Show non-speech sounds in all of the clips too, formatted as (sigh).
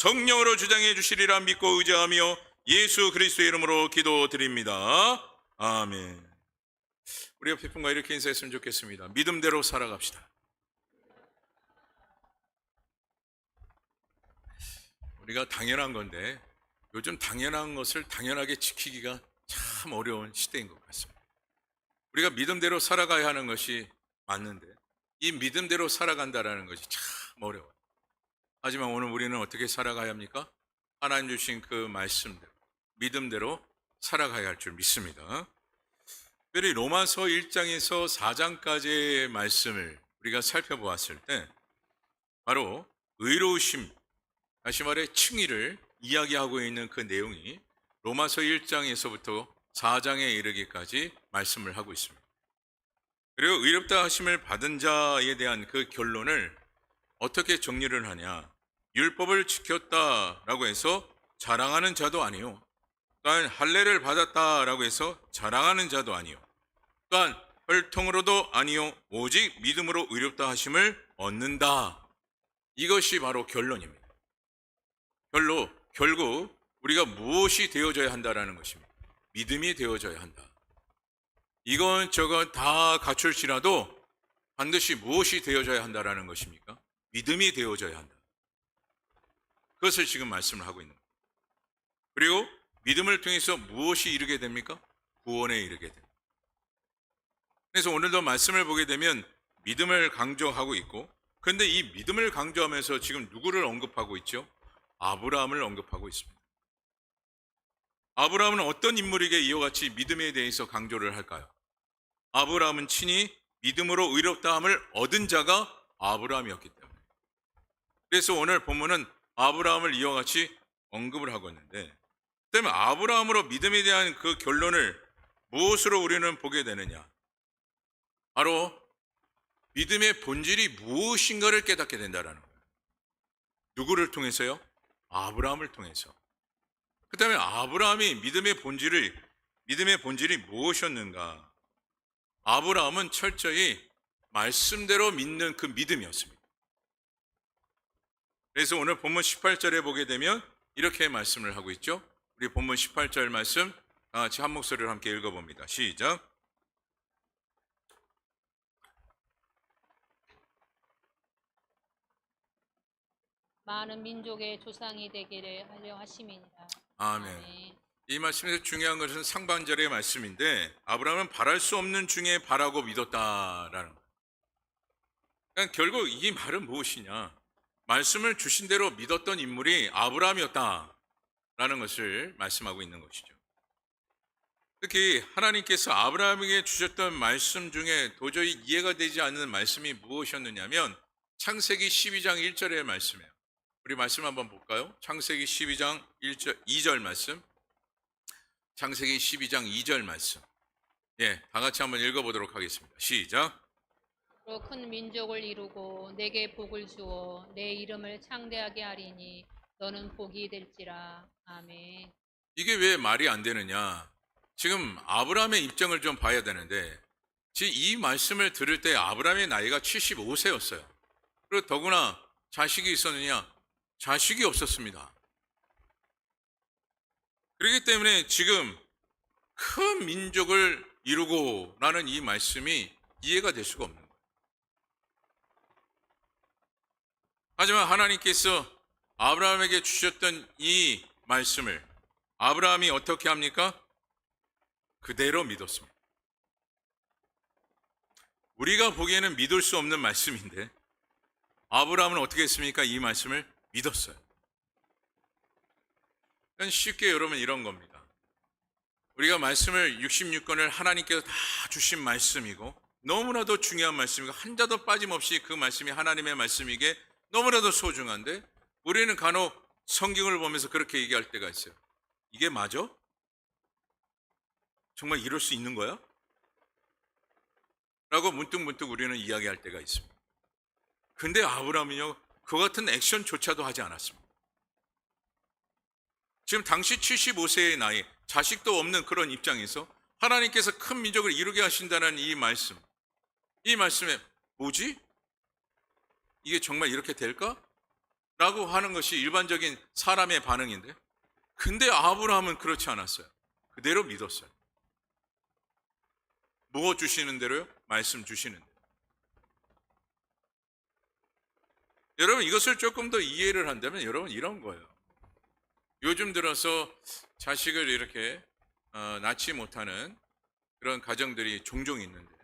성령으로 주장해 주시리라 믿고 의지하며 예수 그리스도의 이름으로 기도드립니다. 아멘. 우리 옆에 분과 이렇게 인사했으면 좋겠습니다. 믿음대로 살아갑시다. 우리가 당연한 건데 요즘 당연한 것을 당연하게 지키기가 참 어려운 시대인 것 같습니다. 우리가 믿음대로 살아가야 하는 것이 맞는데 이 믿음대로 살아간다라는 것이 참 어려워요. 하지만 오늘 우리는 어떻게 살아가야 합니까? 하나님 주신 그 말씀대로 믿음대로 살아가야 할 줄 믿습니다. 특별히 로마서 1장에서 4장까지의 말씀을 우리가 살펴보았을 때 바로 의로우심, 다시 말해 칭의를 이야기하고 있는 그 내용이 로마서 1장에서부터 4장에 이르기까지 말씀을 하고 있습니다. 그리고 의롭다 하심을 받은 자에 대한 그 결론을 어떻게 정리를 하냐? 율법을 지켰다라고 해서 자랑하는 자도 아니요. 또한 할례를 받았다라고 해서 자랑하는 자도 아니요. 또한 혈통으로도 아니요. 오직 믿음으로 의롭다 하심을 얻는다. 이것이 바로 결론입니다. 결로 결국 우리가 무엇이 되어져야 한다라는 것입니다. 믿음이 되어져야 한다. 이건 저건 다 갖출지라도 반드시 무엇이 되어져야 한다라는 것입니까? 믿음이 되어져야 한다. 그것을 지금 말씀을 하고 있는 겁니다. 그리고 믿음을 통해서 무엇이 이르게 됩니까? 구원에 이르게 됩니다. 그래서 오늘도 말씀을 보게 되면 믿음을 강조하고 있고, 그런데 이 믿음을 강조하면서 지금 누구를 언급하고 있죠? 아브라함을 언급하고 있습니다. 아브라함은 어떤 인물에게 이와 같이 믿음에 대해서 강조를 할까요? 아브라함은 친히 믿음으로 의롭다함을 얻은 자가 아브라함이었기 때문에. 그래서 오늘 본문은 아브라함을 이와 같이 언급을 하고 있는데, 그다음에 아브라함으로 믿음에 대한 그 결론을 무엇으로 우리는 보게 되느냐? 바로 믿음의 본질이 무엇인가를 깨닫게 된다라는 거예요. 누구를 통해서요? 아브라함을 통해서. 그 다음에 아브라함이 믿음의 본질을, 믿음의 본질이 무엇이었는가? 아브라함은 철저히 말씀대로 믿는 그 믿음이었습니다. 그래서 오늘 본문 18절에 보게 되면 이렇게 말씀을 하고 있죠. 우리 본문 18절 말씀 다 같이 한 목소리로 함께 읽어봅니다. 시작. 많은 민족의 조상이 되기를 하려 하심이니라. 아멘. 이 말씀에서 중요한 것은 상반절의 말씀인데 아브라함은 바랄 수 없는 중에 바라고 믿었다라는 거. 그러니까 결국 이 말은 무엇이냐? 말씀을 주신 대로 믿었던 인물이 아브라함이었다라는 것을 말씀하고 있는 것이죠. 특히 하나님께서 아브라함에게 주셨던 말씀 중에 도저히 이해가 되지 않는 말씀이 무엇이었느냐면 창세기 12장 1절의 말씀이에요. 우리 말씀 한번 볼까요? 창세기 12장 1절, 2절 말씀. 창세기 12장 2절 말씀. 예, 다 같이 한번 읽어 보도록 하겠습니다. 시작. 로큰 민족을 이루고 내게 복을 주어 내 이름을 창대하게 하리니 너는 복이 될지라. 아멘. 이게 왜 말이 안 되느냐? 지금 아브라함의 입장을 좀 봐야 되는데, 지금 이 말씀을 들을 때 아브라함의 나이가 75세였어요. 그리고 더구나 자식이 있었느냐? 자식이 없었습니다. 그렇기 때문에 지금 큰 민족을 이루고 라는 이 말씀이 이해가 될 수가 거예요. 하지만 하나님께서 아브라함에게 주셨던 이 말씀을 아브라함이 어떻게 합니까? 그대로 믿었습니다. 우리가 보기에는 믿을 수 없는 말씀인데 아브라함은 어떻게 했습니까? 이 말씀을 믿었어요. 그건 쉽게 여러분 이런 겁니다. 우리가 말씀을 66권을 하나님께서 다 주신 말씀이고 너무나도 중요한 말씀이고 한 자도 빠짐없이 그 말씀이 하나님의 말씀이게 너무나도 소중한데 우리는 간혹 성경을 보면서 그렇게 얘기할 때가 있어요. 이게 맞아? 정말 이럴 수 있는 거야? 라고 문득 문득 우리는 이야기할 때가 있습니다. 근데 아브라함은요, 그 같은 액션조차도 하지 않았습니다. 지금 당시 75세의 나이, 자식도 없는 그런 입장에서 하나님께서 큰 민족을 이루게 하신다는 이 말씀, 이 말씀에 뭐지? 이게 정말 이렇게 될까? 라고 하는 것이 일반적인 사람의 반응인데 근데 아브라함은 그렇지 않았어요. 그대로 믿었어요. 뭐 주시는 대로요? 말씀 주시는 대로. 여러분 이것을 조금 더 이해를 한다면 여러분 이런 거예요. 요즘 들어서 자식을 이렇게 어, 낳지 못하는 그런 가정들이 종종 있는데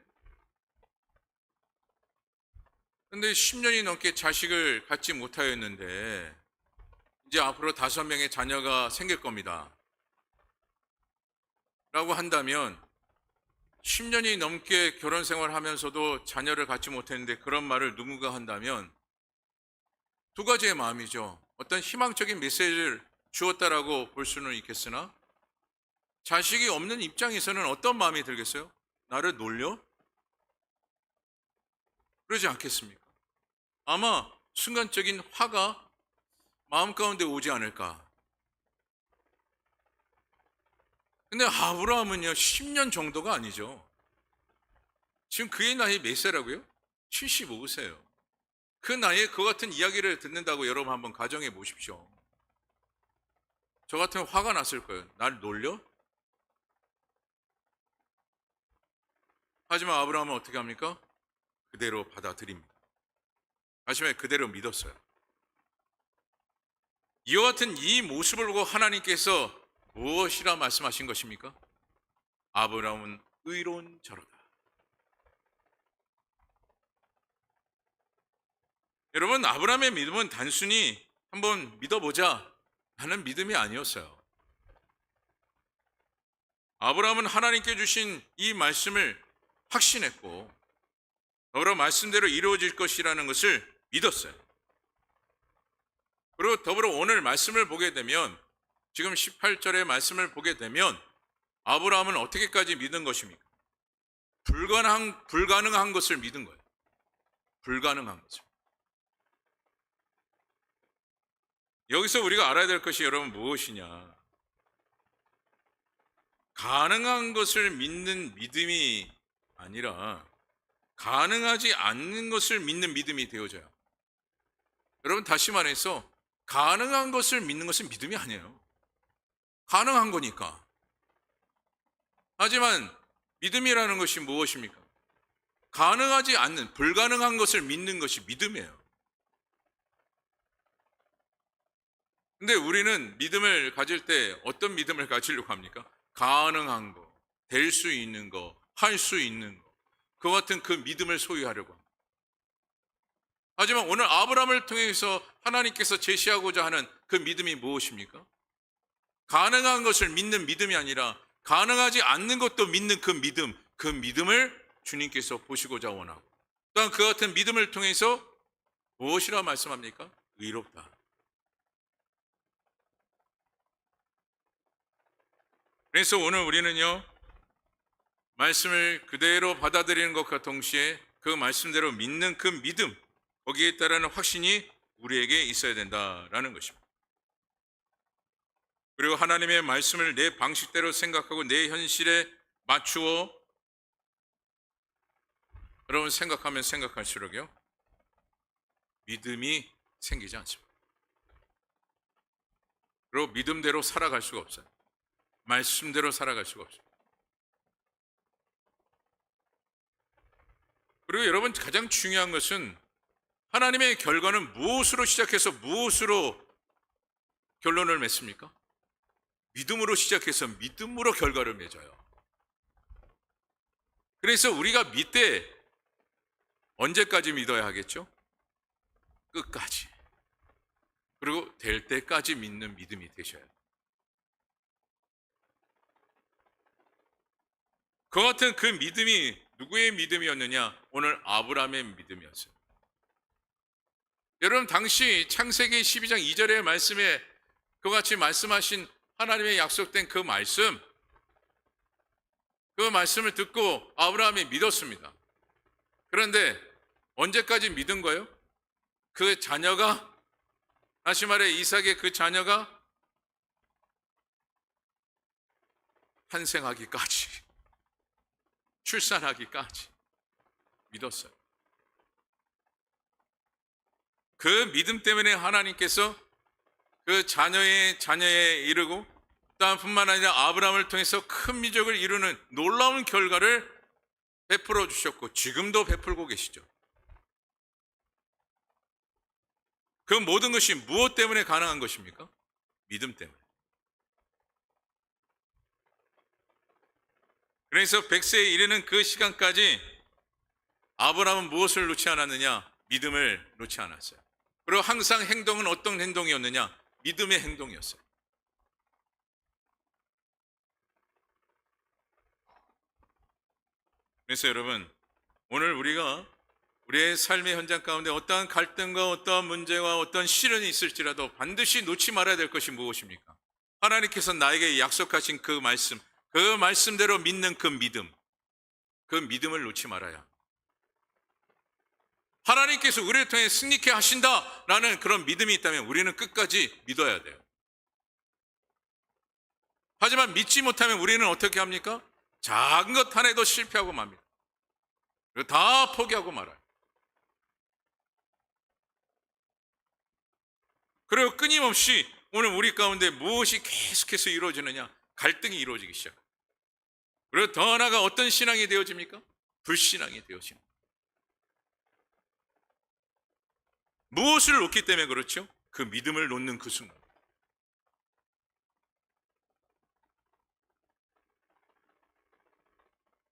근데 10년이 넘게 자식을 갖지 못하였는데 이제 앞으로 다섯 명의 자녀가 생길 겁니다. 라고 한다면 10년이 넘게 결혼 생활 하면서도 자녀를 갖지 못했는데 그런 말을 누군가 한다면 두 가지의 마음이죠. 어떤 희망적인 메시지를 주었다라고 볼 수는 있겠으나 자식이 없는 입장에서는 어떤 마음이 들겠어요? 나를 놀려? 그러지 않겠습니까? 아마 순간적인 화가 마음 가운데 오지 않을까. 근데 아브라함은요, 10년 정도가 아니죠. 지금 그의 나이 몇 세라고요? 75세요. 그 나이에 그 같은 이야기를 듣는다고 여러분 한번 가정해 보십시오. 저 같으면 화가 났을 거예요. 날 놀려? 하지만 아브라함은 어떻게 합니까? 그대로 받아들입니다. 하지만 그대로 믿었어요. 이와 같은 이 모습을 보고 하나님께서 무엇이라 말씀하신 것입니까? 아브라함은 의로운 자로다. 여러분, 아브라함의 믿음은 단순히 한번 믿어보자 하는 믿음이 아니었어요. 아브라함은 하나님께 주신 이 말씀을 확신했고, 더불어 말씀대로 이루어질 것이라는 것을 믿었어요. 그리고 더불어 오늘 말씀을 보게 되면 지금 18절의 말씀을 보게 되면 아브라함은 어떻게까지 믿은 것입니까? 불가능한, 불가능한 것을 믿은 거예요. 불가능한 것을. 여기서 우리가 알아야 될 것이 여러분 무엇이냐? 가능한 것을 믿는 믿음이 아니라 가능하지 않는 것을 믿는 믿음이 되어져요. 여러분 다시 말해서 가능한 것을 믿는 것은 믿음이 아니에요. 가능한 거니까. 하지만 믿음이라는 것이 무엇입니까? 가능하지 않는 불가능한 것을 믿는 것이 믿음이에요. 근데 우리는 믿음을 가질 때 어떤 믿음을 가지려고 합니까? 가능한 거, 될 수 있는 거, 할 수 있는 거. 그 같은 그 믿음을 소유하려고 합니다. 하지만 오늘 아브라함을 통해서 하나님께서 제시하고자 하는 그 믿음이 무엇입니까? 가능한 것을 믿는 믿음이 아니라 가능하지 않는 것도 믿는 그 믿음, 그 믿음을 주님께서 보시고자 원하고 또한 그 같은 믿음을 통해서 무엇이라 말씀합니까? 의롭다. 그래서 오늘 우리는요, 말씀을 그대로 받아들이는 것과 동시에 그 말씀대로 믿는 그 믿음, 거기에 따르는 확신이 우리에게 있어야 된다라는 것입니다. 그리고 하나님의 말씀을 내 방식대로 생각하고 내 현실에 맞추어 여러분 생각하면 생각할수록요 믿음이 생기지 않습니다. 그리고 믿음대로 살아갈 수가 없어요. 말씀대로 살아갈 수가 없어요. 그리고 여러분 가장 중요한 것은 하나님의 결과는 무엇으로 시작해서 무엇으로 결론을 맺습니까? 믿음으로 시작해서 믿음으로 결과를 맺어요. 그래서 우리가 믿되 언제까지 믿어야 하겠죠? 끝까지. 그리고 될 때까지 믿는 믿음이 되셔야 돼요. 그 같은 그 믿음이 누구의 믿음이었느냐? 오늘 아브라함의 믿음이었어요. 여러분 당시 창세기 12장 2절의 말씀에 그같이 말씀하신 하나님의 약속된 그 말씀 그 말씀을 듣고 아브라함이 믿었습니다. 그런데 언제까지 믿은 거예요? 그 자녀가 다시 말해 이삭의 그 자녀가 탄생하기까지 출산하기까지 믿었어요. 그 믿음 때문에 하나님께서 그 자녀의 자녀에 이르고 또한 뿐만 아니라 아브라함을 통해서 큰 민족을 이루는 놀라운 결과를 베풀어 주셨고 지금도 베풀고 계시죠. 그 모든 것이 무엇 때문에 가능한 것입니까? 믿음 때문에. 그래서 100세에 이르는 그 시간까지 아브라함은 무엇을 놓지 않았느냐? 믿음을 놓지 않았어요. 그리고 항상 행동은 어떤 행동이었느냐? 믿음의 행동이었어요. 그래서 여러분, 오늘 우리가 우리의 삶의 현장 가운데 어떠한 갈등과 어떠한 문제와 어떠한 시련이 있을지라도 반드시 놓지 말아야 될 것이 무엇입니까? 하나님께서 나에게 약속하신 그 말씀, 그 말씀대로 믿는 그 믿음, 그 믿음을 놓지 말아야. 하나님께서 우리를 통해 승리케 하신다라는 그런 믿음이 있다면 우리는 끝까지 믿어야 돼요. 하지만 믿지 못하면 우리는 어떻게 합니까? 작은 것 하나에도 실패하고 맙니다. 다 포기하고 말아요. 그리고 끊임없이 오늘 우리 가운데 무엇이 계속해서 이루어지느냐? 갈등이 이루어지기 시작. 그리고 더 나아가 어떤 신앙이 되어집니까? 불신앙이 되어집니다. 무엇을 놓기 때문에 그렇죠? 그 믿음을 놓는 그 순간.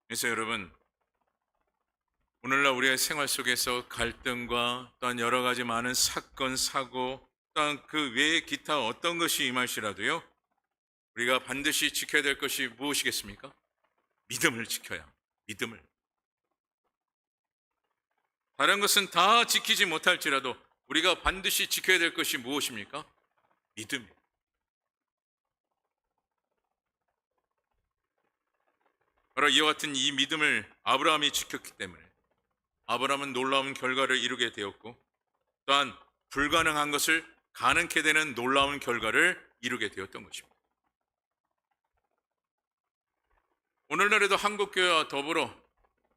그래서 여러분, 오늘날 우리의 생활 속에서 갈등과 또한 여러 가지 많은 사건, 사고, 또한 그 외에 기타 어떤 것이 임할시라도요, 우리가 반드시 지켜야 될 것이 무엇이겠습니까? 믿음을 지켜야. 믿음을. 다른 것은 다 지키지 못할지라도 우리가 반드시 지켜야 될 것이 무엇입니까? 믿음. 바로 이와 같은 이 믿음을 아브라함이 지켰기 때문에 아브라함은 놀라운 결과를 이루게 되었고 또한 불가능한 것을 가능케 되는 놀라운 결과를 이루게 되었던 것입니다. 오늘날에도 한국교회와 더불어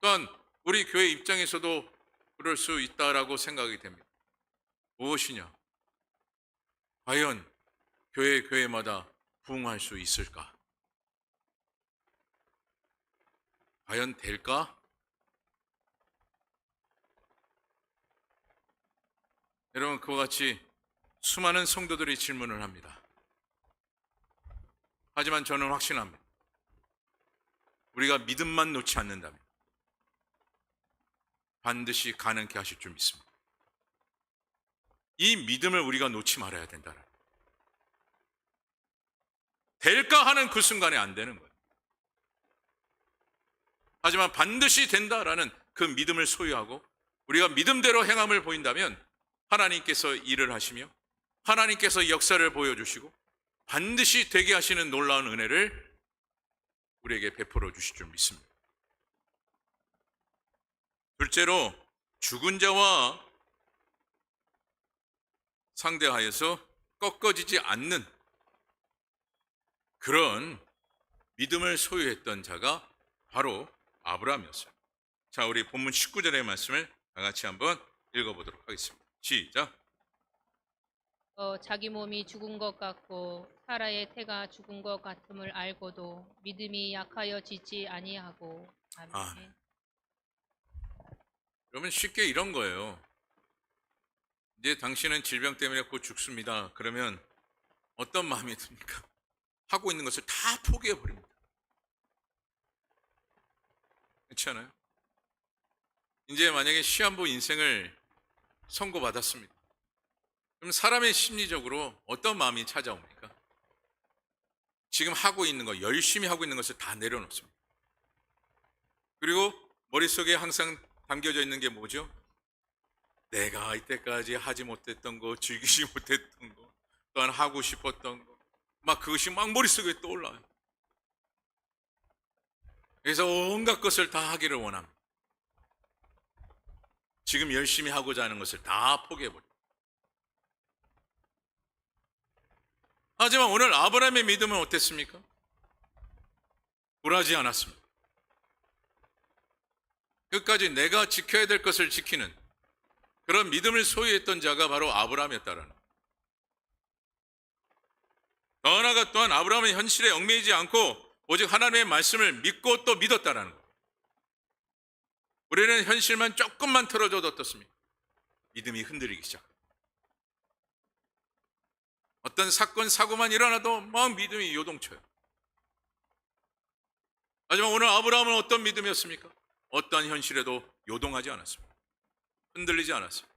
또한 우리 교회 입장에서도 그럴 수 있다라고 생각이 됩니다. 무엇이냐? 과연 교회 교회마다 부흥할 수 있을까? 과연 될까? 여러분 그와 같이 수많은 성도들이 질문을 합니다. 하지만 저는 확신합니다. 우리가 믿음만 놓지 않는다면 반드시 가능케 하실 줄 믿습니다. 이 믿음을 우리가 놓지 말아야 된다. 될까 하는 그 순간에 안 되는 거예요. 하지만 반드시 된다라는 그 믿음을 소유하고 우리가 믿음대로 행함을 보인다면 하나님께서 일을 하시며 하나님께서 역사를 보여주시고 반드시 되게 하시는 놀라운 은혜를 우리에게 베풀어 주실 줄 믿습니다. 둘째로 죽은 자와 상대하여서 꺾어지지 않는 그런 믿음을 소유했던 자가 바로 아브라함이었어요. 자, 우리 본문 19절의 말씀을 다 같이 한번 읽어보도록 하겠습니다. 시작. 어, 자기 몸이 죽은 것 같고 사라의 태가 죽은 것 같음을 알고도 믿음이 약하여 지지 아니하고 아멘. 아멘. 여러분 쉽게 이런 거예요. 이제 당신은 질병 때문에 곧 죽습니다. 그러면 어떤 마음이 듭니까? 하고 있는 것을 다 포기해 버립니다. 그렇지 않아요? 이제 만약에 시한부 인생을 선고받았습니다. 그럼 사람의 심리적으로 어떤 마음이 찾아옵니까? 지금 하고 있는 거, 열심히 하고 있는 것을 다 내려놓습니다. 그리고 머릿속에 항상 담겨져 있는 게 뭐죠? 내가 이때까지 하지 못했던 거, 즐기지 (laughs) 못했던 거, 또한 하고 싶었던 거, 막 그것이 막 머릿속에 떠올라요. 그래서 온갖 것을 다 하기를 원합니다. 지금 열심히 하고자 하는 것을 다 포기해버려. 하지만 오늘 아브라함의 믿음은 어땠습니까? 굴하지 않았습니다. 끝까지 내가 지켜야 될 것을 지키는 그런 믿음을 소유했던 자가 바로 아브라함이었다라는 거예요. 더 나아가 또한 아브라함은 현실에 얽매이지 않고 오직 하나님의 말씀을 믿고 또 믿었다라는 거예요. 우리는 현실만 조금만 틀어줘도 어떻습니까? 믿음이 흔들리기 시작. 어떤 사건 사고만 일어나도 막 믿음이 요동쳐요. 하지만 오늘 아브라함은 어떤 믿음이었습니까? 어떠한 현실에도 요동하지 않았습니다. 흔들리지 않았어요.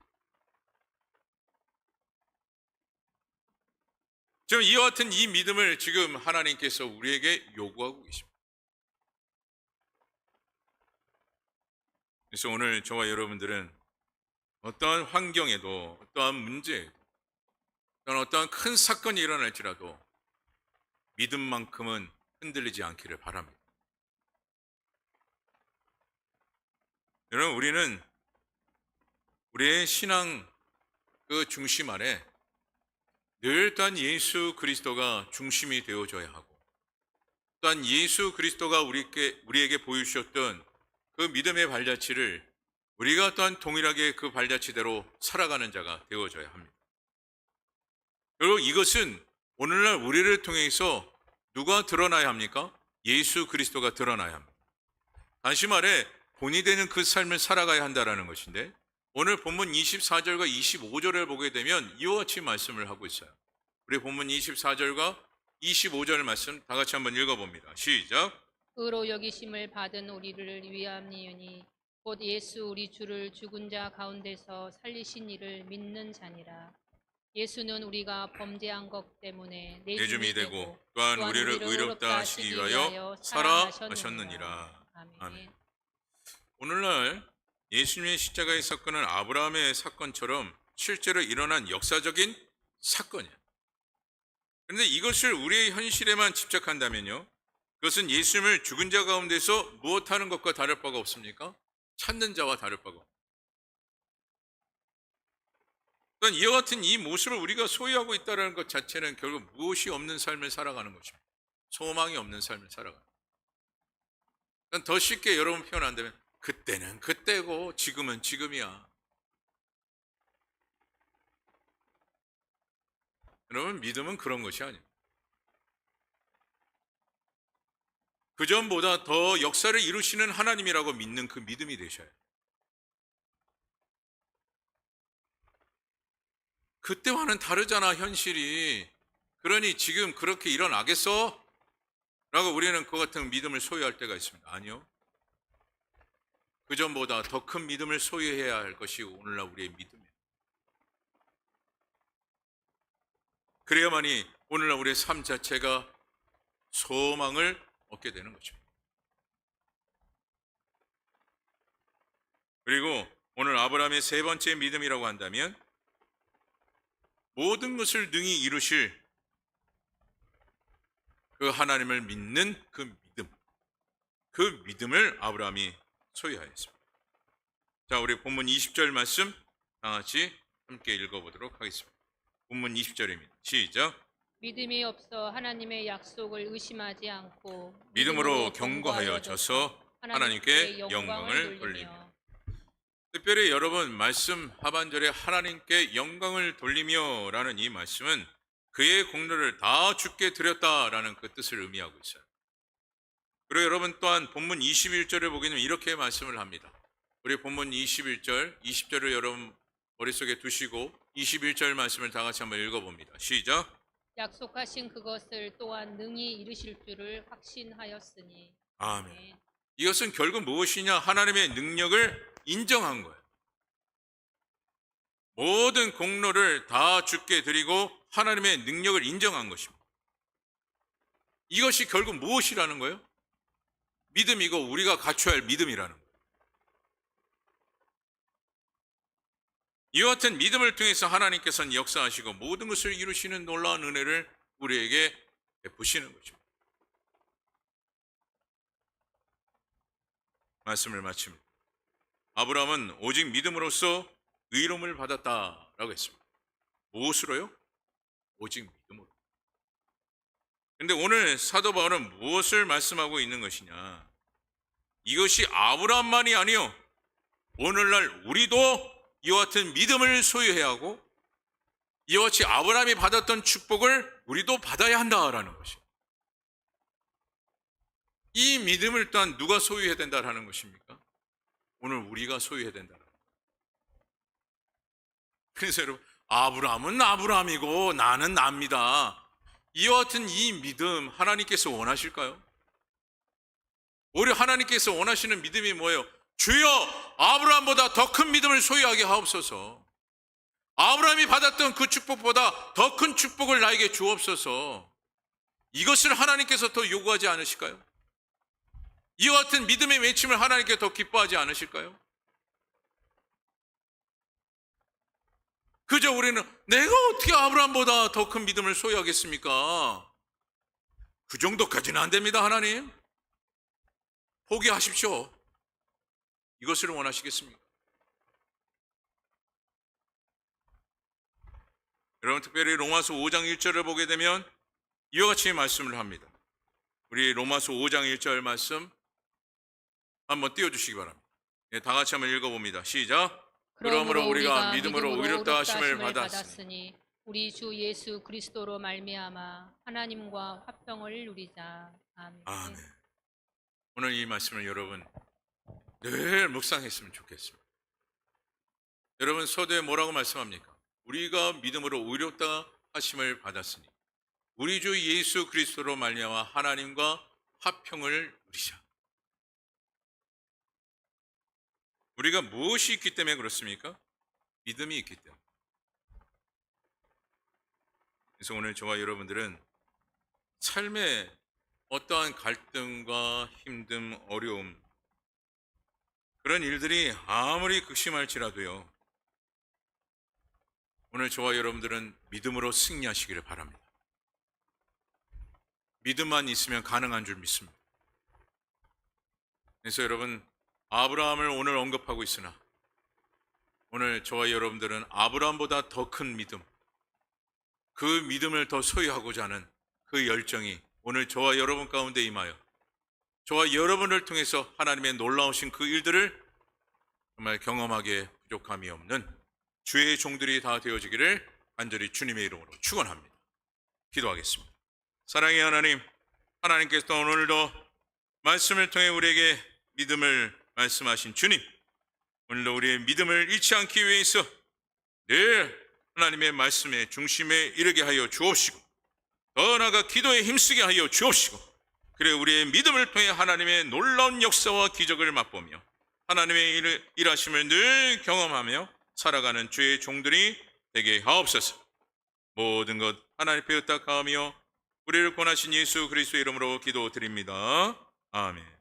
지금 이와 같은 이 믿음을 지금 하나님께서 우리에게 요구하고 계십니다. 그래서 오늘 저와 여러분들은 어떠한 환경에도 어떠한 문제에도 어떠한 큰 사건이 일어날지라도 믿음만큼은 흔들리지 않기를 바랍니다. 여러분 우리는 우리의 신앙 그 중심 아래 늘 또한 예수 그리스도가 중심이 되어줘야 하고 또한 예수 그리스도가 우리에게, 우리에게 보여주셨던 그 믿음의 발자취를 우리가 또한 동일하게 그 발자취대로 살아가는 자가 되어져야 합니다. 그리고 이것은 오늘날 우리를 통해서 누가 드러나야 합니까? 예수 그리스도가 드러나야 합니다. 다시 말해 본이 되는 그 삶을 살아가야 한다라는 것인데 오늘 본문 24절과 25절을 보게 되면 이와 같이 말씀을 하고 있어요. 우리 본문 24절과 25절 말씀 다 같이 한번 읽어봅니다. 시작. 의로 여기심을 받은 우리를 위함이니 곧 예수 우리 주를 죽은 자 가운데서 살리신 이를 믿는 자니라. 예수는 우리가 범죄한 것 때문에 내줌이 되고 또한 우리를 의롭다 하시기 위하여 살아하셨느니라. 아멘. 아멘. 오늘날 예수님의 십자가의 사건은 아브라함의 사건처럼 실제로 일어난 역사적인 사건이에요. 그런데 이것을 우리의 현실에만 집착한다면요. 그것은 예수님을 죽은 자 가운데서 무엇하는 것과 다를 바가 없습니까? 찾는 자와 다를 바가 없습니다. 또한 이와 같은 이 모습을 우리가 소유하고 있다는 것 자체는 결국 무엇이 없는 삶을 살아가는 것입니다. 소망이 없는 삶을 살아가는 것입니다. 더 쉽게 여러분 표현한다면 그때는 그때고 지금은 지금이야. 여러분 믿음은 그런 것이 아니에요. 그 전보다 더 역사를 이루시는 하나님이라고 믿는 그 믿음이 되셔야 해요. 그때와는 다르잖아 현실이. 그러니 지금 그렇게 일어나겠어? 라고 우리는 그 같은 믿음을 소유할 때가 있습니다. 아니요. 그 전보다 더 큰 믿음을 소유해야 할 것이 오늘날 우리의 믿음이에요. 그래야만이 오늘날 우리의 삶 자체가 소망을 얻게 되는 것입니다. 그리고 오늘 아브라함의 세 번째 믿음이라고 한다면 모든 것을 능히 이루실 그 하나님을 믿는 그 믿음, 그 믿음을 아브라함이 소유하였습니다. 자, 우리 본문 20절 말씀 다 같이 함께 읽어보도록 하겠습니다. 본문 20절입니다. 시작. 믿음이 없어 하나님의 약속을 의심하지 않고 믿음으로 경고하여 져서 하나님께 영광을 돌리며. 특별히 여러분 말씀 하반절에 하나님께 영광을 돌리며라는 이 말씀은 그의 공로를 다 주께 드렸다라는 그 뜻을 의미하고 있어요. 그리고 여러분 또한 본문 21절에 보게 되면 이렇게 말씀을 합니다. 우리 본문 21절, 20절을 여러분 머릿속에 두시고 21절 말씀을 다 같이 한번 읽어봅니다. 시작. 약속하신 그것을 또한 능히 이루실 줄을 확신하였으니 아멘. 아멘. 이것은 결국 무엇이냐? 하나님의 능력을 인정한 거예요. 모든 공로를 다 주께 드리고 하나님의 능력을 인정한 것입니다. 이것이 결국 무엇이라는 거예요? 믿음이고 우리가 갖춰야 할 믿음이라는 거예요. 이와 같은 믿음을 통해서 하나님께서는 역사하시고 모든 것을 이루시는 놀라운 은혜를 우리에게 베푸시는 것입니다. 말씀을 마칩니다. 아브라함은 오직 믿음으로써 의로움을 받았다라고 했습니다. 무엇으로요? 오직 믿음으로. 근데 오늘 사도 바울은 무엇을 말씀하고 있는 것이냐? 이것이 아브라함만이 아니요. 오늘날 우리도 이와 같은 믿음을 소유해야 하고 이와 같이 아브라함이 받았던 축복을 우리도 받아야 한다라는 것입니다. 이 믿음을 또한 누가 소유해야 된다라는 것입니까? 오늘 우리가 소유해야 된다. 그래서 여러분, 아브라함은 아브라함이고 나는 납니다. 이와 같은 이 믿음 하나님께서 원하실까요? 오히려 하나님께서 원하시는 믿음이 뭐예요? 주여 아브라함보다 더 큰 믿음을 소유하게 하옵소서. 아브라함이 받았던 그 축복보다 더 큰 축복을 나에게 주옵소서. 이것을 하나님께서 더 요구하지 않으실까요? 이와 같은 믿음의 외침을 하나님께 더 기뻐하지 않으실까요? 그저 우리는 내가 어떻게 아브라함보다 더 큰 믿음을 소유하겠습니까? 그 정도까지는 안 됩니다, 하나님. 포기하십시오. 이것을 원하시겠습니까? 여러분 특별히 로마서 5장 1절을 보게 되면 이와 같이 말씀을 합니다. 우리 로마서 5장 1절 말씀 한번 띄워주시기 바랍니다. 네, 다 같이 한번 읽어봅니다. 시작. 그러므로 우리가 믿음으로 의롭다 하심을 받았으니 우리 주 예수 그리스도로 말미암아 하나님과 화평을 누리자. 아멘. 아멘. 오늘 이 말씀을 여러분 늘 묵상했으면 좋겠습니다. 여러분 서두에 뭐라고 말씀합니까? 우리가 믿음으로 의롭다 하심을 받았으니 우리 주 예수 그리스도로 말미암아 하나님과 화평을 누리자. 우리가 무엇이 있기 때문에 그렇습니까? 믿음이 있기 때문에. 그래서 오늘 저와 여러분들은 삶의 어떠한 갈등과 힘듦, 어려움, 그런 일들이 아무리 극심할지라도요, 오늘 저와 여러분들은 믿음으로 승리하시기를 바랍니다. 믿음만 있으면 가능한 줄 믿습니다. 그래서 여러분, 아브라함을 오늘 언급하고 있으나, 오늘 저와 여러분들은 아브라함보다 더 큰 믿음, 그 믿음을 더 소유하고자 하는 그 열정이 오늘 저와 여러분 가운데 임하여 저와 여러분을 통해서 하나님의 놀라우신 그 일들을 정말 경험하게 부족함이 없는 주의 종들이 다 되어지기를 간절히 주님의 이름으로 축원합니다. 기도하겠습니다. 사랑의 하나님, 하나님께서 오늘도 말씀을 통해 우리에게 믿음을 말씀하신 주님, 오늘도 우리의 믿음을 잃지 않기 위해서 늘 하나님의 말씀의 중심에 이르게 하여 주옵시고 더 나아가 기도에 힘쓰게 하여 주옵시고 그래 우리의 믿음을 통해 하나님의 놀라운 역사와 기적을 맛보며 하나님의 일, 일하심을 늘 경험하며 살아가는 주의 종들이 되게 하옵소서. 모든 것 하나님 앞에 의탁하며 우리를 권하신 예수 그리스도 이름으로 기도드립니다. 아멘